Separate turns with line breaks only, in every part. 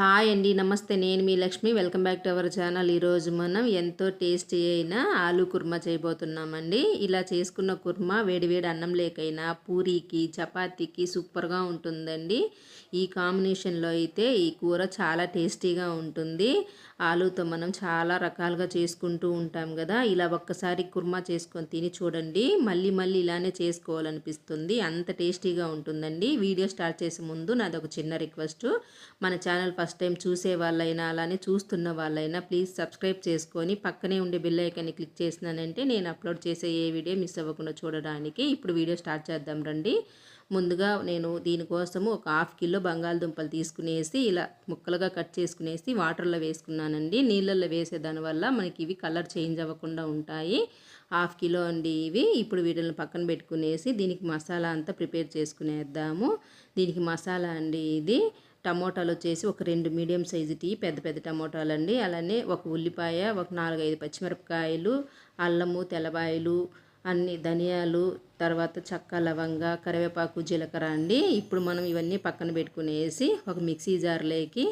Hi అండి నమస్తే. నేను మీ Lakshmi. Welcome back to our channel. ఈరోజు మనం ఎంతో టేస్టీ అయిన ఆలు కుర్మా చేయబోతున్నామండి. ఇలా చేసుకున్న కుర్మా వేడివేడి అన్నం లేకైనా పూరీకి చపాతీకి సూపర్గా ఉంటుందండి. ఈ కాంబినేషన్లో అయితే ఈ కూర చాలా టేస్టీగా ఉంటుంది. ఆలూతో మనం చాలా రకాలుగా చేసుకుంటూ ఉంటాం కదా. ఇలా ఒక్కసారి కుర్మా చేసుకొని తిని చూడండి. మళ్ళీ మళ్ళీ ఇలానే చేసుకోవాలనిపిస్తుంది. అంత టేస్టీగా ఉంటుందండి. వీడియో స్టార్ట్ చేసే ముందు నాది ఒక చిన్న రిక్వెస్ట్. మన ఛానల్ ఫస్ట్ టైం చూసే వాళ్ళైనా అలానే చూస్తున్న వాళ్ళైనా ప్లీజ్ సబ్స్క్రైబ్ చేసుకొని పక్కనే ఉండే బిల్ ఐకాన్ని క్లిక్ చేసినానంటే నేను అప్లోడ్ చేసే ఏ వీడియో మిస్ అవ్వకుండా చూడడానికి ఇప్పుడు వీడియో స్టార్ట్ చేద్దాం రండి. ముందుగా నేను దీనికోసము ఒక హాఫ్ కిలో బంగాళదుంపలు తీసుకునేసి ఇలా ముక్కలుగా కట్ చేసుకునేసి వాటర్లో వేసుకున్నానండి. నీళ్ళల్లో వేసే దానివల్ల మనకి ఇవి కలర్ చేంజ్ అవ్వకుండా ఉంటాయి. హాఫ్ కిలో అండి ఇవి. ఇప్పుడు వీటిని పక్కన పెట్టుకునేసి దీనికి మసాలా అంతా ప్రిపేర్ చేసుకునేద్దాము. దీనికి మసాలా అండి ఇది. టమోటాలు వచ్చేసి ఒక రెండు మీడియం సైజు టీ పెద్ద పెద్ద టమోటాలు అండి. అలానే ఒక ఉల్లిపాయ ఒక నాలుగైదు పచ్చిమిరపకాయలు అల్లము తెల్లబాయలు అన్ని ధనియాలు తర్వాత చక్క లవంగ కరివేపాకు జీలకర్ర అండి. ఇప్పుడు మనం ఇవన్నీ పక్కన పెట్టుకునేసి ఒక మిక్సీ జార్లోకి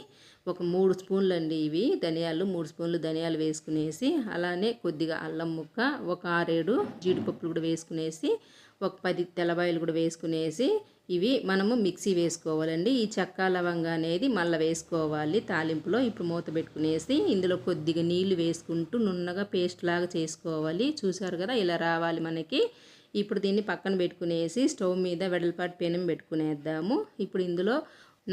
ఒక మూడు స్పూన్లు అండి ఇవి. ధనియాలు మూడు స్పూన్లు ధనియాలు వేసుకునేసి అలానే కొద్దిగా అల్లం ముక్క ఒక ఆరేడు జీడిపప్పులు కూడా వేసుకునేసి ఒక పది తెల్లబాయలు కూడా వేసుకునేసి ఇవి మనము మిక్సీ వేసుకోవాలండి. ఈ చెక్క లవంగా అనేది మళ్ళీ వేసుకోవాలి తాలింపులో. ఇప్పుడు మూత పెట్టుకునేసి ఇందులో కొద్దిగా నీళ్ళు వేసుకుంటూ నున్నగా పేస్ట్ లాగా చేసుకోవాలి. చూసారు కదా ఇలా రావాలి మనకి. ఇప్పుడు దీన్ని పక్కన పెట్టుకునేసి స్టవ్ మీద వెడల్పాటి పెనం పెట్టుకునేద్దాము. ఇప్పుడు ఇందులో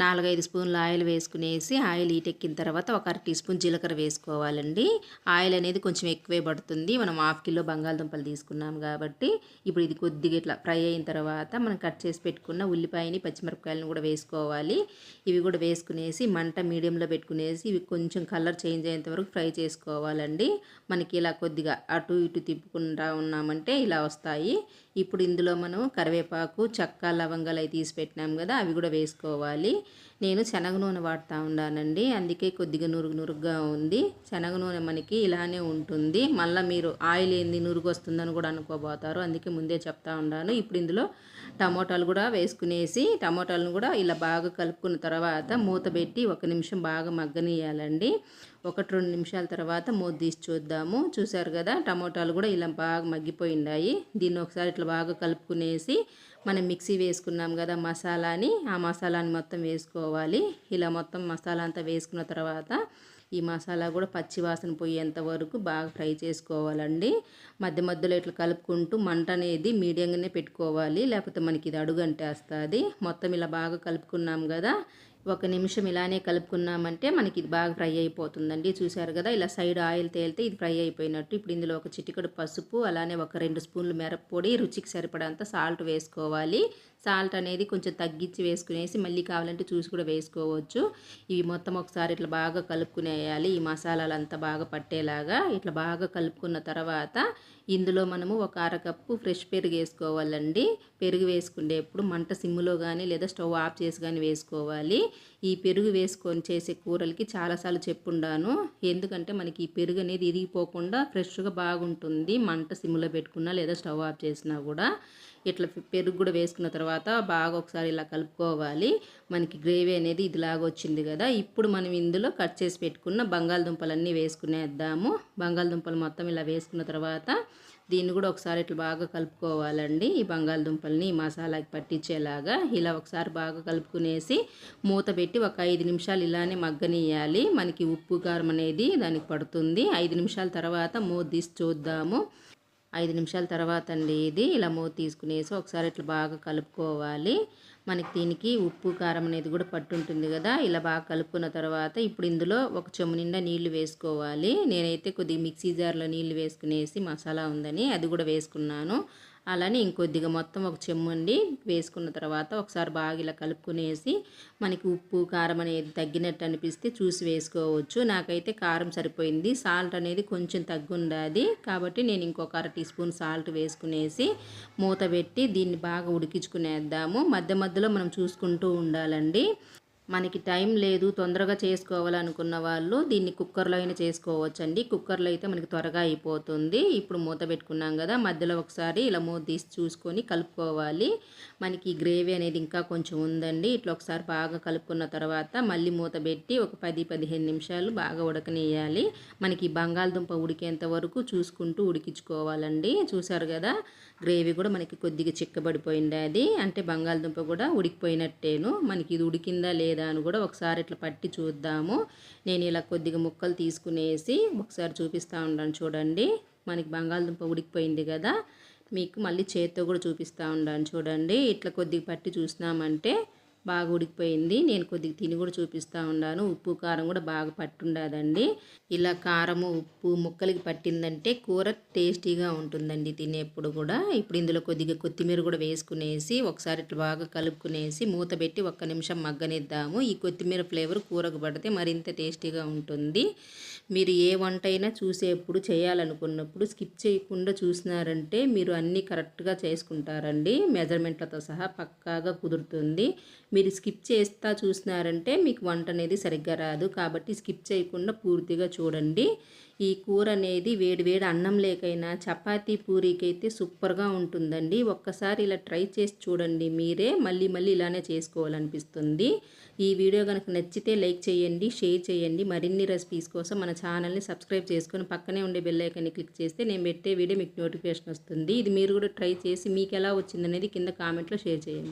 నాలుగైదు స్పూన్ల ఆయిల్ వేసుకునేసి ఆయిల్ ఈటెక్కిన తర్వాత ఒక అర టీ స్పూన్ జీలకర్ర వేసుకోవాలండి. ఆయిల్ అనేది కొంచెం ఎక్కువే పడుతుంది. మనం హాఫ్ కిలో బంగాళదుంపలు తీసుకున్నాం కాబట్టి ఇప్పుడు ఇది కొద్దిగా ఇట్లా ఫ్రై అయిన తర్వాత మనం కట్ చేసి పెట్టుకున్న ఉల్లిపాయని పచ్చిమిరపకాయలను కూడా వేసుకోవాలి. ఇవి కూడా వేసుకునేసి మంట మీడియంలో పెట్టుకునేసి ఇవి కొంచెం కలర్ చేంజ్ అయ్యేంత వరకు ఫ్రై చేసుకోవాలండి. మనకి ఇలా కొద్దిగా అటు ఇటు తిప్పుకుంటా ఉన్నామంటే ఇలా వస్తాయి. ఇప్పుడు ఇందులో మనం కరివేపాకు చెక్క లవంగాలు అవి తీసి పెట్టినాం కదా అవి కూడా వేసుకోవాలి. నేను శనగ నూనె వాడుతూ ఉన్నానండి అందుకే కొద్దిగా నురుగు నురుగ్గా ఉంది. శనగ నూనె మనకి ఇలానే ఉంటుంది. మళ్ళీ మీరు ఆయిల్ ఏంది నురుగు వస్తుందని కూడా అనుకోబోతారు. అందుకే ముందే చెప్తా ఉన్నాను ఇప్పుడు ఇందులో టమోటాలు కూడా వేసుకునేసి టమోటాలను కూడా ఇలా బాగా కలుపుకున్న తర్వాత మూత పెట్టి ఒక నిమిషం బాగా మగ్గనియాలండి ఒకటి రెండు నిమిషాల తర్వాత మూత తీసి చూద్దాము. చూసారు కదా టమోటాలు కూడా ఇలా బాగా మగ్గిపోయిండాయి. దీన్ని ఒకసారి ఇట్లా బాగా కలుపుకునేసి మనం మిక్సీ వేసుకున్నాం కదా మసాలాని ఆ మసాలాని మొత్తం వేసుకోవాలి. ఇలా మొత్తం మసాలా అంతా వేసుకున్న తర్వాత ఈ మసాలా కూడా పచ్చి వాసన పోయేంత వరకు బాగా ఫ్రై చేసుకోవాలండి. మధ్య మధ్యలో ఇట్లా కలుపుకుంటూ మంట అనేది మీడియంగానే పెట్టుకోవాలి. లేకపోతే మనకి ఇది అడుగంటేస్తుంది. మొత్తం ఇలా బాగా కలుపుకున్నాం కదా. ఒక నిమిషం ఇలానే కలుపుకున్నామంటే మనకి ఇది బాగా ఫ్రై అయిపోతుందండి. చూసారు కదా ఇలా సైడ్ ఆయిల్ తేలితే ఇది ఫ్రై అయిపోయినట్టు. ఇప్పుడు ఇందులో ఒక చిటికడు పసుపు అలానే ఒక రెండు స్పూన్లు మిరప్పొడి రుచికి సరిపడంత సాల్ట్ వేసుకోవాలి. సాల్ట్ అనేది కొంచెం తగ్గించి వేసుకునేసి మళ్ళీ కావాలంటే చూసి కూడా వేసుకోవచ్చు. ఇవి మొత్తం ఒకసారి ఇట్లా బాగా కలుపుకునేయాలి. ఈ మసాలాలు అంతా బాగా పట్టేలాగా ఇట్లా బాగా కలుపుకున్న తర్వాత ఇందులో మనము ఒక అరకప్పు ఫ్రెష్ పెరుగు వేసుకోవాలండి. పెరుగు వేసుకునేప్పుడు మంట సిమ్ములో కానీ లేదా స్టవ్ ఆఫ్ చేసి కానీ వేసుకోవాలి. ఈ పెరుగు వేసుకొని చేసే కూరలకి చాలాసార్లు చెప్పుండాను. ఎందుకంటే మనకి ఈ పెరుగు అనేది ఇరిగిపోకుండా ఫ్రెష్గా బాగుంటుంది. మంట సిమ్లో పెట్టుకున్నా లేదా స్టవ్ ఆఫ్ చేసినా కూడా. ఇట్లా పెరుగు కూడా వేసుకున్న తర్వాత తర్వాత బాగా ఒకసారి ఇలా కలుపుకోవాలి. మనకి గ్రేవీ అనేది ఇదిలాగా వచ్చింది కదా. ఇప్పుడు మనం ఇందులో కట్ చేసి పెట్టుకున్న బంగాళదుంపలన్నీ వేసుకునేద్దాము బంగాళదుంపలు మొత్తం ఇలా వేసుకున్న తర్వాత దీన్ని కూడా ఒకసారి ఇట్లా బాగా కలుపుకోవాలండి. ఈ బంగాళదుంపల్ని మసాలాకి పట్టించేలాగా ఇలా ఒకసారి బాగా కలుపుకునేసి మూత పెట్టి ఒక ఐదు నిమిషాలు ఇలానే మగ్గనియాలి మనకి ఉప్పు కారం అనేది దానికి పడుతుంది. ఐదు నిమిషాల తర్వాత మూత తీసి చూద్దాము. ఐదు నిమిషాల తర్వాత అండి ఇది. ఇలా మూత తీసుకునేసి ఒకసారి ఇట్లా బాగా కలుపుకోవాలి. మనకి దీనికి ఉప్పు కారం అనేది కూడా పట్టుంటుంది కదా. ఇలా బాగా కలుపుకున్న తర్వాత ఇప్పుడు ఇందులో ఒక చెమ్ము నిండా నీళ్ళు వేసుకోవాలి. నేనైతే కొద్దిగా మిక్సీ జార్లో నీళ్ళు వేసుకునేసి మసాలా ఉందని అది కూడా వేసుకున్నాను. అలానే ఇంకొద్దిగా మొత్తం ఒక చెమ్ము అండి. వేసుకున్న తర్వాత ఒకసారి బాగా ఇలా కలుపుకునేసి మనకి ఉప్పు కారం అనేది తగ్గినట్టు అనిపిస్తే చూసి వేసుకోవచ్చు. నాకైతే కారం సరిపోయింది. సాల్ట్ అనేది కొంచెం తగ్గుండాది. కాబట్టి నేను ఇంకొక అర టీ స్పూన్ సాల్ట్ వేసుకునేసి మూత పెట్టి దీన్ని బాగా ఉడికించుకునేద్దాము. మధ్య మధ్యలో మనం చూసుకుంటూ ఉండాలండి. మనకి టైం లేదు తొందరగా చేసుకోవాలనుకున్న వాళ్ళు దీన్ని కుక్కర్లో అయినా చేసుకోవచ్చండి. కుక్కర్లో అయితే మనకి త్వరగా అయిపోతుంది. ఇప్పుడు మూత పెట్టుకున్నాం కదా మధ్యలో ఒకసారి ఇలా మూత తీసి చూసుకొని కలుపుకోవాలి. మనకి గ్రేవీ అనేది ఇంకా కొంచెం ఉందండి. ఇట్లా ఒకసారి బాగా కలుపుకున్న తర్వాత మళ్ళీ మూత పెట్టి ఒక పది పదిహేను నిమిషాలు బాగా ఉడకనేయాలి మనకి బంగాళదుంప ఉడికేంత వరకు చూసుకుంటూ ఉడికించుకోవాలండి. చూసారు కదా గ్రేవీ కూడా మనకి కొద్దిగా చిక్కబడిపోయింది అది. అంటే బంగాళదుంప కూడా ఉడికిపోయినట్టేను. మనకి ఇది ఉడికిందా లేదా అని కూడా ఒకసారి ఇట్లా పట్టి చూద్దాము. నేను ఇలా కొద్దిగా ముక్కలు తీసుకునేసి ఒకసారి చూపిస్తూ ఉన్నాను చూడండి. మనకి బంగాళదుంప ఉడికిపోయింది కదా. మీకు మళ్ళీ చేత్తో కూడా చూపిస్తూ ఉన్నాను చూడండి. ఇట్లా కొద్దిగా పట్టి చూసినామంటే బాగా ఉడికిపోయింది. నేను కొద్దిగా తిని కూడా చూపిస్తూ ఉన్నాను. ఉప్పు కారం కూడా బాగా పట్టుండదండి. ఇలా కారము ఉప్పు ముక్కలకి పట్టిందంటే కూర టేస్టీగా ఉంటుందండి తినేప్పుడు కూడా. ఇప్పుడు ఇందులో కొద్దిగా కొత్తిమీర కూడా వేసుకునేసి ఒకసారి ఇట్లా బాగా కలుపుకునేసి మూత పెట్టి ఒక్క నిమిషం మగ్గనిద్దాము. ఈ కొత్తిమీర ఫ్లేవర్ కూరకు పడితే మరింత టేస్టీగా ఉంటుంది. మీరు ఏ వంట అయినా చూసేప్పుడు చేయాలనుకున్నప్పుడు స్కిప్ చేయకుండా చూసినారంటే మీరు అన్నీ కరెక్ట్గా చేసుకుంటారండి. మెజర్మెంట్లతో సహా పక్కాగా కుదురుతుంది. మీరు స్కిప్ చేస్తా చూసినారంటే మీకు వంట అనేది సరిగ్గా రాదు. కాబట్టి స్కిప్ చేయకుండా పూర్తిగా చూడండి. ఈ కూర అనేది వేడి వేడి అన్నం లేకైనా చపాతీ పూరీకైతే సూపర్గా ఉంటుందండి. ఒక్కసారి ఇలా ట్రై చేసి చూడండి మీరే. మళ్ళీ మళ్ళీ ఇలానే చేసుకోవాలనిపిస్తుంది. ఈ వీడియో కనుక నచ్చితే లైక్ చేయండి షేర్ చేయండి. మరిన్ని రెసిపీస్ కోసం మన ఛానల్ని సబ్స్క్రైబ్ చేసుకొని పక్కనే ఉండే బెల్లైకాన్ని క్లిక్ చేస్తే నేను పెట్టే వీడియో మీకు నోటిఫికేషన్ వస్తుంది. ఇది మీరు కూడా ట్రై చేసి మీకు ఎలా వచ్చిందనేది కింద కామెంట్లో షేర్ చేయండి.